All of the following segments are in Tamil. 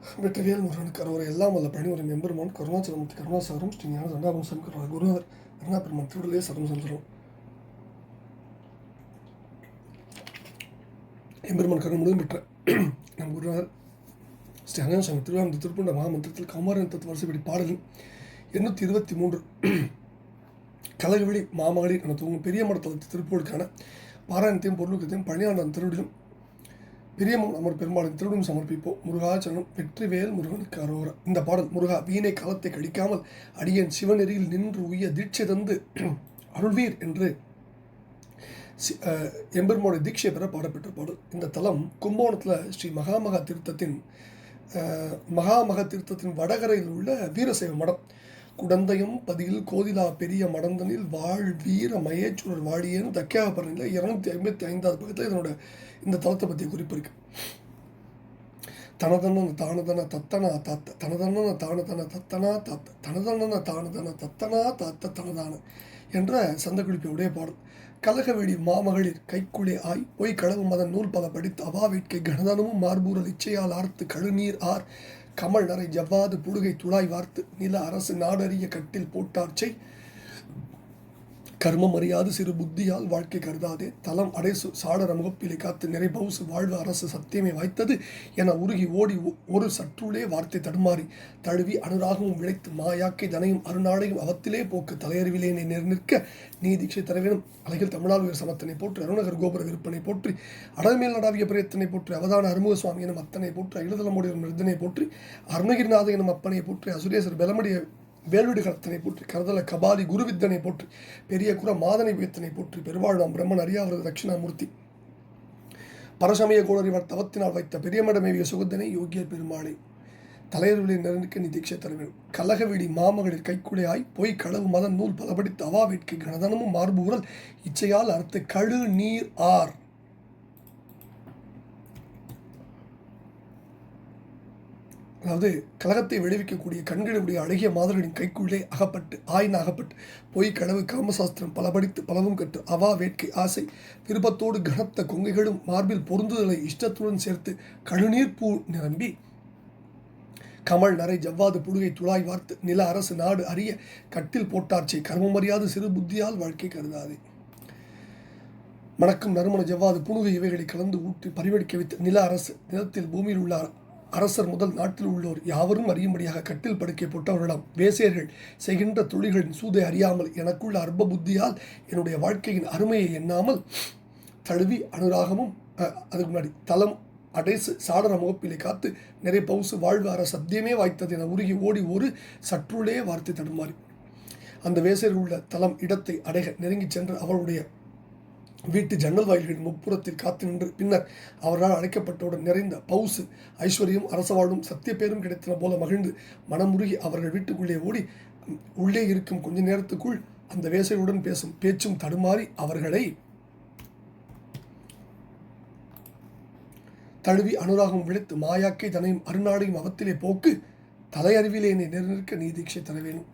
வெற்றிவேல் முருகன் கருவறை எல்லாம் வல்ல பணிவரும் எம்பெருமான் கருணாச்சலமூர்த்தி கருணாசாரம் ஸ்ரீ ஞான தண்டாபம் சங்கர குருவர் அருணா பெருமான் திருவிழையே சரம் செல்கிறோம் எம்பெருமான் கருண் முழுவதும் பெற்ற நம் குருநாதர் ஸ்ரீ அனந்தசாமி திருவாரூர் திருப்பண்ட மகாமந்திரத்தில் கௌமாரன் தத்துவ வருஷப்படி பாடலின் எண்ணூற்றி இருபத்தி மூன்று கலகவெளி மாமகளிர் என தூங்கும் பெரிய மடத்தளத்து திருப்பூருக்கான பாராயணத்தையும் பொருளுக்கத்தையும் பழனியாண்டன் திருவிடிலும் பிரியமும் அமர் பெருமாளின் திருடும் சமர்ப்பிப்போம். முருகாச்சரணம் வெற்றிவேல் முருகனுக்கு அரோர இந்த பாடல் முருகா வீணை காலத்தை கழிக்காமல் அடியேன் சிவநெறியில் நின்று உய தீட்சை தந்து அருள்வீர் என்று அஹ், எம்பெருமானுடைய தீட்சை பெற பாடப்பெற்ற பாடல். இந்த தலம் கும்பகோணத்தில் ஸ்ரீ மகாமகா தீர்த்தத்தின் அஹ், மகாமக தீர்த்தத்தின் வடகரையில் உள்ள வீரசைவ மடம். குடந்தயம் பதியில் கோதிலா பெரிய மடந்தனில் வாழ் வீர மயேச்சுரர் வாழியன் தக்கியாபரணியில் இருநூத்தி ஐம்பத்தி ஐந்தாவது பக்கத்தில் இதனோட இந்த தளத்தை பற்றிய குறிப்பு இருக்கு. தனதன தானதன தத்தனா தாத்த தனதன தானதன தத்தனா தாத்த தனதன தானதன தத்தனா தாத்த தனதான என்ற சந்தக்குறிப்பை உடைய பாடல். கலகவெளி மாமகளிர் கைக்குளே ஆய் பொய் களவு மதன் நூல் பல படித்து அவா வேட்கை கணதனமும் மார்பூரல் இச்சையால் ஆர்த்து கழுநீர் ஆர் கமல் நரை ஜவ்வாது புடுகை துளாய் வார்த்து நில அரசு நாடறிய கட்டில் போட்டார்ச்சை. கர்மம் அறியாது சிறு புத்தியால் வாழ்க்கை கருதாதே. தலம் அடைசு சாடர முகப்பிலை காத்து நிறை பவுசு வாழ்வு அரசு சத்தியமே வாய்த்தது என உருகி ஓடி ஒ- ஒரு சற்றுளே வார்த்தை தடுமாறி தழுவி அனுராகமும் விளைத்து மாயாக்கை தனையும் அருநாளையும் அவத்திலே போக்கு தலையறிவிலேனை நேர் நிற்க நீ தீட்சை தரவேணும் அழகில் தமிழால் சமத்தனை போற்றி அருணகர் கோபுர விற்பனை போற்றி அடல்மேல் நடாவிய பிரயத்தனை போற்றி அவதான அருமுக சுவாமி எனும் அத்தனை போற்றி அகிலதலமுடைய மிருதனை போற்றி அருணகிரிநாத எனும் அப்பனை போற்றி அசுரேசர் பெலமடிய வேல்விடு கலத்தனை போற்றி கரதல கபாலி குருவித்தனை போற்றி பெரிய குர மாதனை வியத்தனை போற்றி பெருவாழ்வாம் பிரம்மன் அறியாவது தட்சிணாமூர்த்தி. பரசமய கோடரிவர் தவத்தினால் வைத்த பெரியமடமேவிய சுகத்தனை யோகியர் பெருமாளை. தலையர்களின் நெருக்க நீ தீட்சை தர வேண்டும் கலகவிடி மாமகளிர் கைக்குடையாய் பொய் களவு மதன் நூல் பலபடித்து அவா வேட்கை கணதனமும் மார்பு உரல் இச்சையால் அறுத்து கழு நீர் ஆர். அதாவது கலகத்தை விளைவிக்கக்கூடிய கண்களுடைய அழகிய மாதர்களின் கைக்குள்ளே அகப்பட்டு ஆய்ந்து அகப்பட்டு பொய் கனவு காமசாஸ்திரம் பலபடித்து பலவும் கட்டு அவா வேட்கை ஆசை விருப்பத்தோடு கனத்த கொங்கைகளும் மார்பில் பொருந்துதலை இஷ்டத்துடன் சேர்த்து கழுநீர் பூ நிரம்பி கமல் நரை ஜவ்வாது புடுகை துளாய் வார்த்து நில அரசு நாடு அறிய கட்டில் போட்டார்ச்சை கர்மமறியாது சிறு புத்தியால் வாழ்க்கை கருதாதே. மணக்கும் நறுமண ஜவ்வாது புணுகை இவைகளை கலந்து ஊற்றி பரிவடிக்க வைத்து நில அரசு நிலத்தில் பூமியில் உள்ள அரசர் முதல் நாட்டில் உள்ளோர் யாவரும் அறியும்படியாக கட்டில் படுக்கை போட்டவர்களிடம் வேசியர்கள் செய்கின்ற தொழில்களின் சூதை அறியாமல் எனக்குள்ள அற்ப புத்தியால் என்னுடைய வாழ்க்கையின் அருமையை எண்ணாமல் தழுவி அனுராகமும் அதுக்கு முன்னாடி தலம் அடைசு சாடர முகப்பிலை காத்து நிறை பவுசு வாழ்வார சத்தியமே வாய்த்தது என உருகி ஓடி ஒரு சற்றுள்ளே வார்த்தை தடுமாறி அந்த வேசையில் உள்ள தலம் இடத்தை அடைக நெருங்கிச் சென்று அவருடைய வீட்டு ஜன்னல் வாயில்களின் முப்புறத்தில் காத்து நின்று பின்னர் அவரால் அழைக்கப்பட்டவுடன் நிறைந்த பவுசு ஐஸ்வர்யம் அரசவாழ்வும் சத்திய பேரும் கிடைத்தன போல மகிழ்ந்து மனமுருகி அவர்கள் வீட்டுக்குள்ளே ஓடி உள்ளே இருக்கும் கொஞ்ச நேரத்துக்குள் அந்த வேசையுடன் பேசும் பேச்சும் தடுமாறி அவர்களை தழுவி அனுராகம் விழித்து மாயாக்கை தனையும் அருநாடையும் அவத்திலே போக்கு தலையறிவிலே என்னை நிர்நிற்க நீ தீட்சை தர வேணும்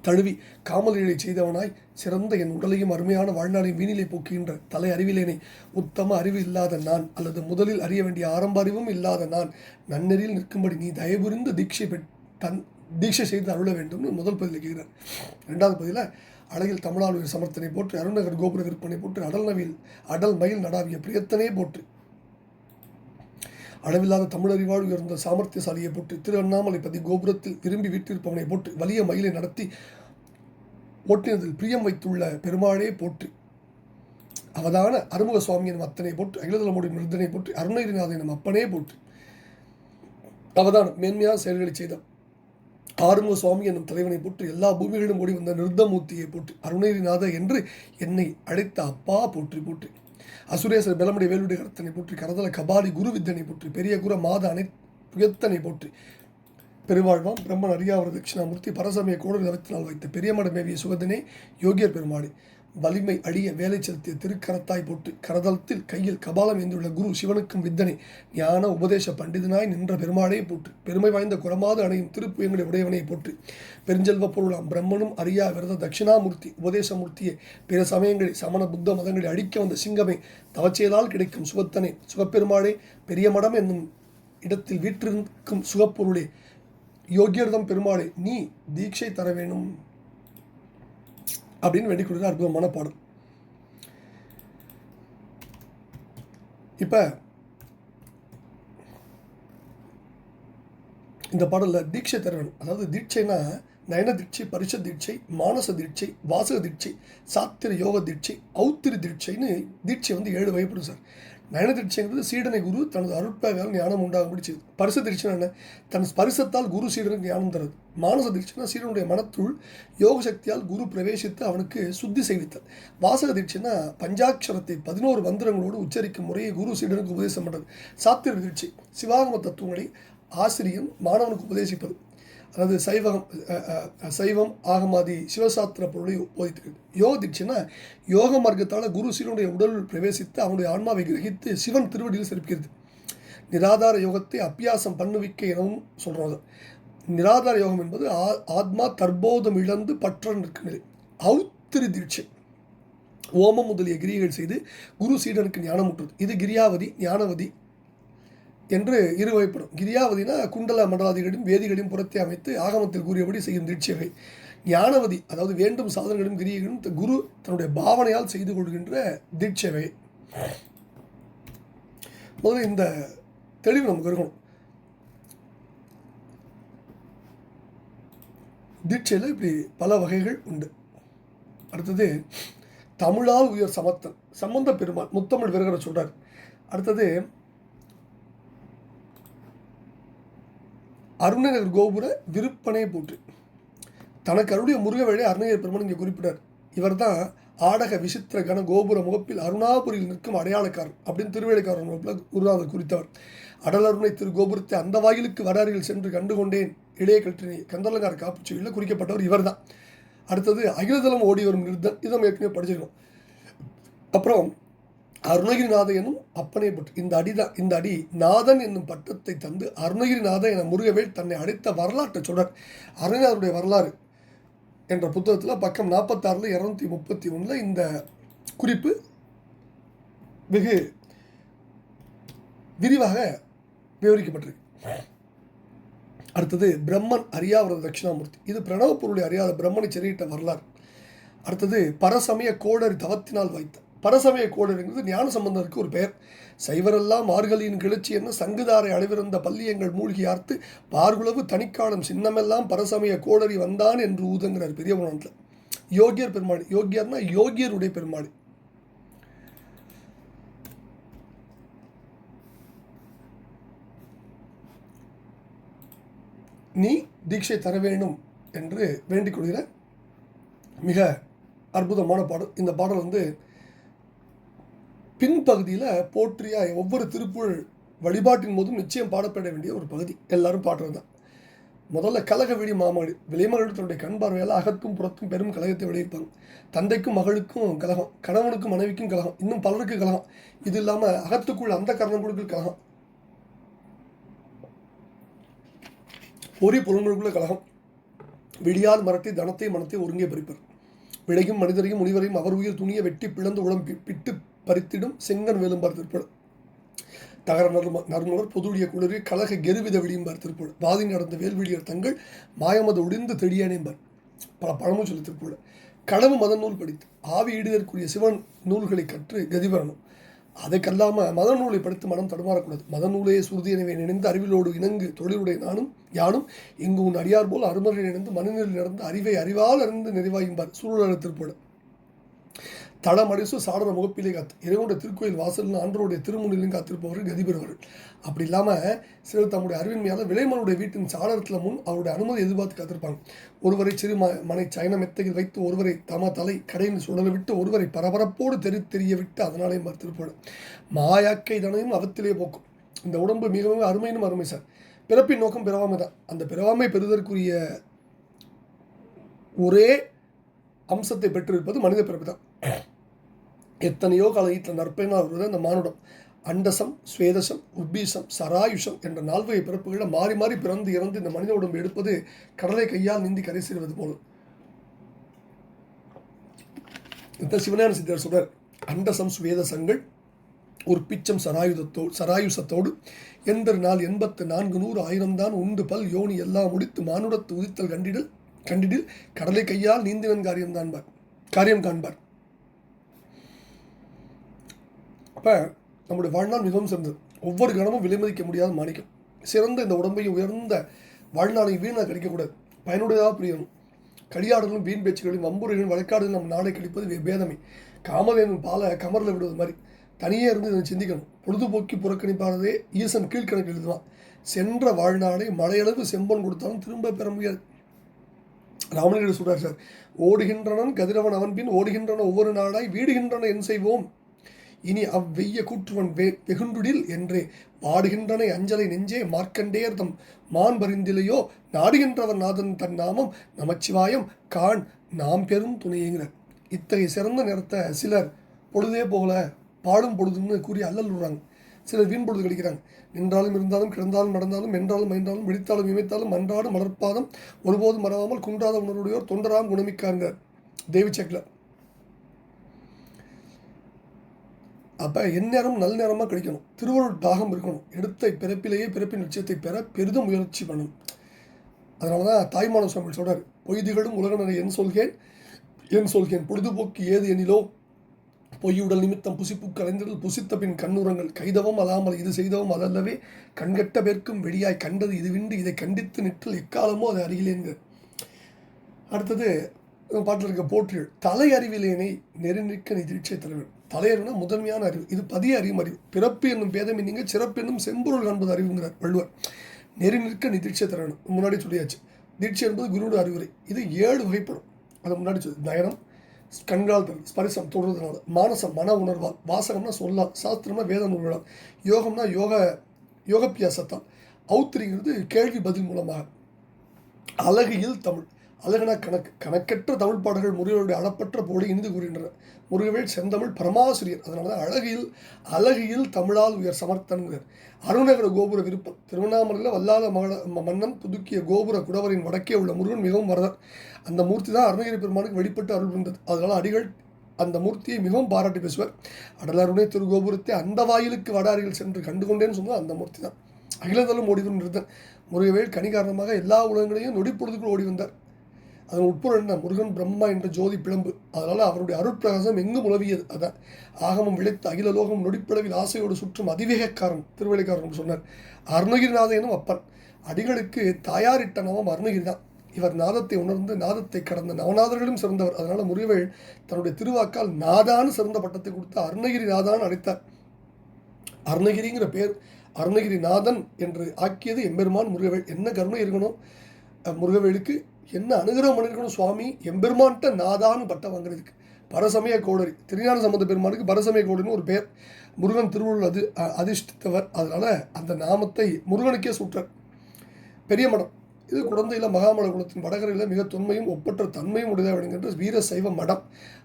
தழுவி காமலீலை செய்தவனாய் சிறந்த என் உடலையும் அருமையான வாழ்நாளையும் வீணிலை போக்குகின்ற தலை அறிவிலேனே உத்தம அறிவு இல்லாத நான் அல்லது முதலில் அறிய வேண்டிய ஆரம்ப அறிவும் இல்லாத நான் நன்னெறியில் நிற்கும்படி நீ தயவுரிந்து தீட்சை பெற் தன் தீட்சை செய்து அருள வேண்டும்னு முதல் பதில் கேட்கிறார் ரெண்டாவது பதில அழகில் தமிழாளுடைய சமர்த்தனை போற்று அருணகர் கோபுர விற்பனை போற்று அடல் நவில் அடல் மயில் நடாவிய பிரியத்தனே போற்று. அளவில்லாத தமிழறிவாள் உயர்ந்த சாமர்த்தியசாலியை போட்டு திரு அண்ணாமலை பதி கோபுரத்தில் விரும்பி வீட்டிருப்பவனை போட்டு வலிய மயிலை நடத்தி ஓட்டினதில் பிரியம் வைத்துள்ள பெருமாளே போற்றி. அவதான அறுமுக சுவாமி எனும் அத்தனை போற்றி அகிலதலமுடைய மிருதனை போற்றி அருணகிரிநாதன் அப்பனே போற்றி. அவதான மேன்மையான செயல்களை செய்த ஆறுமுக சுவாமி என்னும் தலைவனை போற்று எல்லா பூமிகளிலும் ஓடி வந்த நிருத்தமூர்த்தியை போட்டு அருணகிரிநாத என்று என்னை அழைத்த அப்பா போற்றி போற்றி. அசுரேசர் பெலமுடைய வேலுடைய கரத்தனை போற்றி கரதல கபாலி குரு வித்தனை போற்றி பெரிய குர மாத அனை புயத்தனை போற்றி. பெருவாழ்வாம் பிரம்மன் அரியாவர தட்சிணாமூர்த்தி பரசமய கோடல் அவத்தினால் வைத்த பெரியமட மேவிய சுகதனை யோகியர் பெருமாளே. வலிமை அழிய வேலை செலுத்திய திருக்கரத்தாய் போட்டு கரதலத்தில் கையில் கபாலம் ஏந்தியுள்ள குரு சிவனுக்கும் வித்தனை ஞான உபதேச பண்டிதனாய் நின்ற பெருமாளே போற்று. பெருமை வாய்ந்த குரமாது அணையும் திருப்புயங்களை உடையவனை போட்டு பெருஞ்செல்வ பொருளாம் பிரம்மனும் அரியா விரத தட்சிணாமூர்த்தி உபதேசமூர்த்தியே. பிற சமயங்களில் சமண புத்த மதங்களை அடிக்க வந்த சிங்கமே தவச்செயலால் கிடைக்கும் சுகத்தனே. சுகப்பெருமாளே பெரிய மடம் என்னும் இடத்தில் வீற்றிருக்கும் சுகப்பொருளே. யோகியர்தம் பெருமாளே நீ தீட்சை தர வேணும். அப்படின்னு வேண்டிக் கொடுத்த அற்புதமான பாடல். இப்போ இந்த பாடலில் தீட்சை தர அதாவது தீட்சைனா நயன தீட்சை பரிச தீட்சை மானச தீட்சை வாசக தீட்சை சாத்திர யோக தீட்சை ஔத்திரி தீட்சைன்னு தீட்சை வந்து ஏழு வகைப்படும் சார். நயன திருச்சிங்கிறது சீடனை குரு தனது அருட்பாவால் ஞானம் உண்டாகும்படி செய்து பரிச திருச்சினா என்ன? தன் ஸ்பரிசத்தால் குரு சீடனுக்கு ஞானம் தருது மானச திருச்சினா சீடனுடைய மனத்துள் யோக சக்தியால் குரு பிரவேசித்து அவனுக்கு சுத்தி செய்வித்தல். வாசக திருச்சினா பஞ்சாட்சரத்தை பதினோரு மந்திரங்களோடு உச்சரிக்கும் முறையை குரு சீடனுக்கு உபதேசம் பண்ணுறது சாத்திர திருச்சி சிவாகம தத்துவங்களை ஆசிரியம் மாணவனுக்கு உபதேசிப்பது. அதாவது சைவகம் சைவம் ஆகமாதி சிவசாஸ்திர பொருளை போதித்துக்கிறது யோக தீட்சைனா யோக மார்க்கத்தால் குரு சீலனுடைய உடலில் பிரவேசித்து அவனுடைய ஆன்மாவை கிரகித்து சிவன் திருவடியில் சிறப்பிக்கிறது நிராதார யோகத்தை அபியாசம் பண்ணுவிக்க எனவும் சொல்கிறாங்க நிராதார யோகம் என்பது ஆ- ஆத்மா தற்போதம் இழந்து பற்ற நிற்கும் நிலை. அவுத்திரு தீட்சை ஓமம் முதலிய கிரியைகள் செய்து குரு சீடனுக்கு ஞானம் ஊட்டுவது இது கிரியாவதி ஞானவதி என்று இருவகைப்படும். கிரியாவதினா குண்டல மண்டலாதிகளையும் வேதிகளையும் புறத்தை அமைத்து ஆகமத்தில் கூறியபடி செய்யும் தீட்சைகள் ஞானவதி அதாவது வேண்டும் சாதனங்களும் கிரியைகளும் த- குரு தன்னுடைய பாவனையால் செய்து கொள்கின்ற தீட்சவை. முதல்ல இந்த தெளிவு நமக்கு இருக்கணும் தீட்சையில் இப்படி பல வகைகள் உண்டு. அடுத்தது தமிழால் உயர் சமத்தன் சம்பந்த பெருமாள் முத்தமிழ் விரகரை சொல்கிறார் அடுத்தது அருணநகர் கோபுர விருப்பனை போற்று. தனக்கு அருடைய முருகவேளை அருணகிரி பெருமான் இங்கே குறிப்பிட்டார். இவர்தான் ஆடக விசித்திர கன கோபுர முகப்பில் அருணாபுரியில் நிற்கும் அடையாளக்காரர் அப்படின்னு திருவேலைக்காரர் முகப்பில் குருநாதர் குறித்தவர் அடலருணை திரு கோபுரத்தை அந்த வாயிலுக்கு வட அருகில் சென்று கண்டு கொண்டேன் இளைய கற்றினை கந்தலங்கார காப்புச்செவியில் குறிக்கப்பட்டவர் இவர்தான். அடுத்தது அகிலதளம் ஓடி வரும் நிறுத்தம். இதை நம்ம ஏற்கனவே படிச்சிருக்கோம். அப்புறம் அருணகிரிநாதன் எனும் அப்பனை பட்டு இந்த அடிதான் இந்த அடி நாதன் என்னும் பட்டத்தை தந்து அருணகிரிநாதன் என முருகவேல் தன்னை அழைத்த வரலாற்றை சொல்றார். அருணகிரிநாதருடைய வரலாறு என்ற புத்தகத்தில் பக்கம் நாற்பத்தாறில் இரநூத்தி முப்பத்தி ஒன்றில் இந்த குறிப்பு வெகு விரிவாக விவரிக்கப்பட்டிருக்கு. அடுத்தது பிரம்மன் அறியாவிரத தட்சிணாமூர்த்தி. இது பிரணவ பொருளை அறியாத பிரம்மனை செறியிட்ட வரலாறு. அடுத்தது பரசமய கோடரி தவத்தினால் வைத்த பரசமய கோடரிங்கிறது ஞான சம்பந்தருக்கு ஒரு பெயர். சைவரெல்லாம் மார்கழியின் கிளர்ச்சி என்ன சங்குதாரை அளவிருந்த பல்லியங்கள் மூழ்கி ஆர்த்து பார்குளவு தனிக்காலம் சின்னமெல்லாம் பரசமய கோடரி வந்தான் என்று ஊதுங்கிறார் பெரிய புராணத்தில் யோகியர் பெருமாள் யோகியர்னா யோகியருடைய பெருமாள். நீ தீட்சை தர வேண்டும் என்று வேண்டிக் கொள்கிற மிக அற்புதமான பாடல். இந்த பாடல் வந்து பின்பகுதியில் போற்றியாக ஒவ்வொரு திருப்புகழ் வழிபாட்டின் போதும் நிச்சயம் பாடப்பட வேண்டிய ஒரு பகுதி. எல்லாரும் பாடுறது தான். முதல்ல கலக விழி மாமகள். விலைமகள் தன்னுடைய கண் பார்வையால் அகத்தும் புறத்தும் பெரும் கலகத்தை விளைவிப்பாங்க தந்தைக்கும் மகளுக்கும் கலகம் கணவனுக்கும் மனைவிக்கும் கலகம் இன்னும் பலருக்கு கலகம். இது இல்லாமல் அகத்துக்குள் அந்த கரணங்களுக்கு கலகம். பொறி புலன்களுக்குள்ள கலகம். விடியால் மரத்தை தனத்தை மனத்தை ஒருங்கே பறிப்பர். விளையும் மனிதரையும் முனிவரையும் அவர் உயிர் துணியை வெட்டி பிளந்து உடம்பு பிட்டு பறித்திடும் செங்கன் வேலும்பார் திருப்பள் தகர நறும நறுமலர் பொதுடைய குளிரி கலக கெருவித வெளியும் திருப்பூர். வாதி நடந்த வேல்விழியர் தங்கள் மாயமத ஒடிந்து தெடியானேம்பார் பல பழமும் சொல்லி திருப்பூர். களவு மத நூல் படித்து ஆவி ஈடுதற்குரிய சிவன் நூல்களை கற்று கதி பெறணும் அதை கல்லாமல் மத நூலை படித்து மனம் தடுமாறக்கூடாது. மத நூலே சுருதி எனவே நினைந்து அறிவிலோடு இணங்கு தொழிலுடைய நானும் யானும் இங்கு உன் அடியார் போல் அருமறை இணைந்து மனநிலையில் நடந்து அறிவை அறிவால் அறிந்து நிறைவாயும்பார் சூழல் தடமடிசு சாடர முகப்பிலே காத்து இறைவனுடைய திருக்கோயில் வாசல்னு ஆண்டவருடைய திருமுனிலும் காத்திருப்பவர்கள் கதி பெறுவார்கள் அப்படி இல்லாமல் சிலர் தம்முடைய அறிவின்மையால் விலைமனுடைய வீட்டின் சாளரத்தில் முன் அவருடைய அனுமதி எதிர்பார்த்து காத்திருப்பாங்க. ஒருவரை சிறு ம மனை சைன மெத்தையில் வைத்து ஒருவரை தம தலை கடையில் சுழல விட்டு ஒருவரை பரபரப்போடு தெரி தெரிய விட்டு அதனாலேயும் பார்த்திருப்பாடு மாயாக்கை தனையும் அவத்திலே போக்கும். இந்த உடம்பு மிகவும் அருமையினும் அருமை சார். பிறப்பின் நோக்கம் பிறவாமை தான். அந்த பிறவாமை பெறுவதற்குரிய ஒரே அம்சத்தை பெற்றிருப்பது மனித பிறப்பு தான் எத்தனையோ காலத்தில் நற்பயனாக வருவது அந்த மானுடம். அண்டசம் ஸ்வேதசம் உப்பீசம் சராயுஷம் என்ற நால்வகை பிறப்புகளை மாறி மாறி பிறந்து இறந்து இந்த மனித உடம்பு எடுப்பது கடலை கையால் நீந்தி கரை சேர்வது போல. இந்த சிவஞான சித்தர் சொல்றார் அண்டசம் ஸ்வேதசங்கள் ஒரு பிச்சம் சராயுதத்தோ சராயுசத்தோடு எந்த நாள் எண்பத்து நான்கு நூறு ஆயிரம் தான் உண்டு பல் யோனி எல்லாம் முடித்து மானுடத்து உதித்தல் கண்டிடல் கண்டிடில் கடலை கையால் நீந்துவன் காரியம் காண்பார் காரியம் காண்பார். அப்போ நம்முடைய வாழ்நாள் மிகவும் சிறந்தது. ஒவ்வொரு கணமும் விலைமதிக்க முடியாத மாணிக்கம். சிறந்த இந்த உடம்பை உயர்ந்த வாழ்நாளை வீணாக கிடைக்கக்கூடாது. பயனுடையதாக புரியணும். களியாடலும் வீண் பேச்சுகளும் வம்புரைகளும் வழக்காடுகளும் நம் நாளை கழிப்பது வே- பேதமை காமதேனும் பாலை கமரில் விடுவது மாதிரி. தனியே இருந்து இதை சிந்திக்கணும். பொழுதுபோக்கி புறக்கணிப்பானதே ஈசன் கீழ்கணக்கு எழுதுவான். சென்ற வாழ்நாளை மலையளவு செம்பன் கொடுத்தாலும் திரும்ப பெற முடியாது. ராமலிங்க சொல்கிறார் சார் ஓடுகின்றனன் கதிரவன் அவன் பின் ஓடுகின்றன ஒவ்வொரு நாளாய் வீடுகின்றன என் செய்வோம். இனி அவ்வெய்ய கூற்றுவன் வெ வெகுண்டுடில் என்றே வாடுகின்றனை அஞ்சலை நெஞ்சே மார்க்கண்டேயர் தம் மான் பரிந்திலையோ நாடுகின்றவர் நாதன் தன் நாமம். நமச்சிவாயம் கான் நாம் பெரும் துணையுங்கிறார் இத்தகைய சிறந்த நேரத்தை சிலர் பொழுதே போகல பாடும் பொழுதுன்னு கூறி அல்லல் விடுறாங்க. சிலர் வீண் பொழுது கழிக்கிறாங்க. நின்றாலும் இருந்தாலும் கிடந்தாலும் நடந்தாலும் என்றாலும் மைந்தாலும் விழித்தாலும் இமைத்தாலும் அன்றாடும் மலர்ப்பாதம் ஒருபோதும் மறவாமல் குன்றாத உணர்வுடையோர் தொண்டராம் குணமிக்காங்க தேவி செக்லர் அப்போ எந்நேரம் நல்ல நேரமாக கிடைக்கணும் திருவருள் தாகம் இருக்கணும். எடுத்த பிறப்பிலேயே பிறப்பின் லட்சியத்தை பெற பெரிதும் முயற்சி பண்ணணும் அதனால தான் தாய்மான சுவாமி சொல்கிறார் பொய்திகளும் உலகனரை என் சொல்கேன் என் சொல்கேன். பொழுதுபோக்கு ஏது எனிலோ பொய்யுடல் நிமித்தம் புசிப்பு கலைஞர்கள் புசித்த பின் கண்ணுரங்கள். கைதவம் அலாமல் இது செய்தவும் அதல்லவே. கண்கட்ட பேர்க்கும் வெளியாய் கண்டது இதுவின்றி இதை கண்டித்து நிற்றல் எக்காலமோ அது அறிகிலேன்கிறார் அடுத்தது பாட்டில் இருக்க போற்றியல். தலை அறிவிலேனை நெருநிற்க நீ தீட்சை தலைவர் தலையறிவுனா முதன்மையான அறிவு. இது பதிய அறியும் அறிவு. பிறப்பு என்னும் பேதமை நீங்கள் சிறப்பு என்னும் செம்பொருள் காண்பது அறிவுங்கிறார் வள்ளுவர். நெறி நிற்க நீ தீட்சை தரணும். முன்னாடி சொல்லியாச்சு. தீட்சை என்பது குருவோட அறிவுரை. இது ஏழு வகைப்படும். அதை முன்னாடி சொல்லி நயனம் கண்களால் ஸ்பரிசம் தொடுறதுனால. மானசம் மன உணர்வால். வாசகம்னா சொல்லால் சாஸ்திரம்னா வேத நூல்களால் யோகம்னா யோக யோகப்பியாசத்தால். அவுத்திரிங்கிறது கேள்வி பதில் மூலமாக. அழகியில் தமிழ். அழகன கணக்கு கணக்கற்ற தமிழ் பாடல்கள் முருகனுடைய அளப்பற்ற போடி இனிது கூறுகின்றன. முருகவேல் செந்தமிழ் பரமாசிரியர். அதனால தான் அழகியில் அழகியில் தமிழால் உயர் சமர்த்தன்கிறார் அருணகர கோபுர விருப்பம். திருவண்ணாமலையில் வல்லாத மகள மன்னன் புதுக்கிய கோபுர குடவரின் வடக்கே உள்ள முருகன் மிகவும் வரதர். அந்த மூர்த்தி தான் அருணகிரி பெருமானுக்கு வெளிப்பட்டு அருள் புரிந்தது. அதனால் அடிகள் அந்த மூர்த்தியை மிகவும் பாராட்டி பேசுவார். அடலருணை திருகோபுரத்தை அந்த வாயிலுக்கு வட சென்று கண்டுகொண்டேன்னு சொன்னால் அந்த மூர்த்தி தான் அகிலதலும் ஓடிவன் நிறுத்தன் முருகவேல் கனி காரணமாக எல்லா உலகங்களையும் நொடிப்பொழுதுக்குள் ஓடி வந்தார். அதன் உட்பொருள் என்ன? முருகன் பிரம்மா என்ற ஜோதி பிளம்பு. அதனால் அவருடைய அருட்பிரகாசம் எங்கும் உலவியது. அதான் ஆகமம் விளைத்த அகில லோகம் நொடிப்பளவில் ஆசையோடு சுற்றும் அதிவேகக்காரன் திருவள்ளிக்காரன் சொன்னார். அருணகிரிநாதன் எனும் அப்பன். அடிகளுக்கு தாயாரிட்ட நவம் அருணகிரி தான் இவர் நாதத்தை உணர்ந்து நாதத்தை கடந்த நவநாதர்களும் சிறந்தவர். அதனால் முருகவேள் தன்னுடைய திருவாக்கால் நாதான்னு சிறந்த பட்டத்தை கொடுத்து அருணகிரி நாதான்னு அழைத்தார். அருணகிரிங்கிற பேர் அருணகிரி நாதன் என்று ஆக்கியது எம்பெருமான் முருகவேள் என்ன கருணை இருக்கணும்? முருகவேலுக்கு என்ன அனுகிரகம் பண்ணிருக்கணும் சுவாமி? எம்பெருமான்கிட்ட நாதான்னு பட்டம் வாங்குறதுக்கு. பரசமய கோடரி. திருஞான சம்பந்த பெருமானுக்கு பரசமய கோடரின்னு ஒரு பேர். முருகன் திருவள்ளுவர் அது அதிர்ஷ்டித்தவர். அதனால் அந்த நாமத்தை முருகனுக்கே சுற்றார் பெரிய மடம். இது குழந்தையில் மகாமல குலத்தின் வடகரையில் மிக தொன்மையும் ஒப்பற்ற தன்மையும் உடையதாக விளங்குகின்ற வீரசைவ மடம்.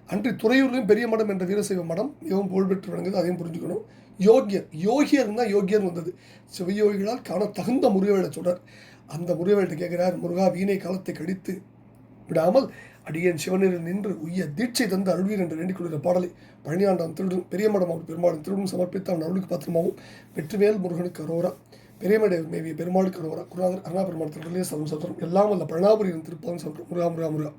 அன்றி துறையூர்லையும் பெரிய மடம் என்ற வீரசைவ மடம் மிகவும் புகழ்பெற்று விளங்குது. அதையும் புரிஞ்சுக்கணும். யோகியர். யோகியர் தான் யோகியர் வந்தது. சிவயோகிகளால் காண தகுந்த முருகவேளை சொல்கிறார் அந்த முருகவேல்கிட்ட கேட்கிறார் முருகா வீணை காலத்தை கடித்து விடாமல் அடியேன் சிவனில் நின்று உய்ய தீட்சை தந்து அருள்வீர் என்று வேண்டிக் கொள்கிற பாடலை பழனியாண்டான் திருடன் பெரியமடம் பெருமாளும் திருடன் சமர்ப்பித்து அவன் அருளுக்கு பாத்திரமாகவும் வெற்றிவேல் முருகனுக்கு அரோரா பெரியமடை மேவிய பெருமாளுக்கு அரோரா குருநாதர் அருணா பெருமாள் திருடலே சதம் சதுரம் எல்லாம் அல்ல பழனாபுரியின் திருப்பதம் சொல்கிறோம் முருகா முருகா முருகா.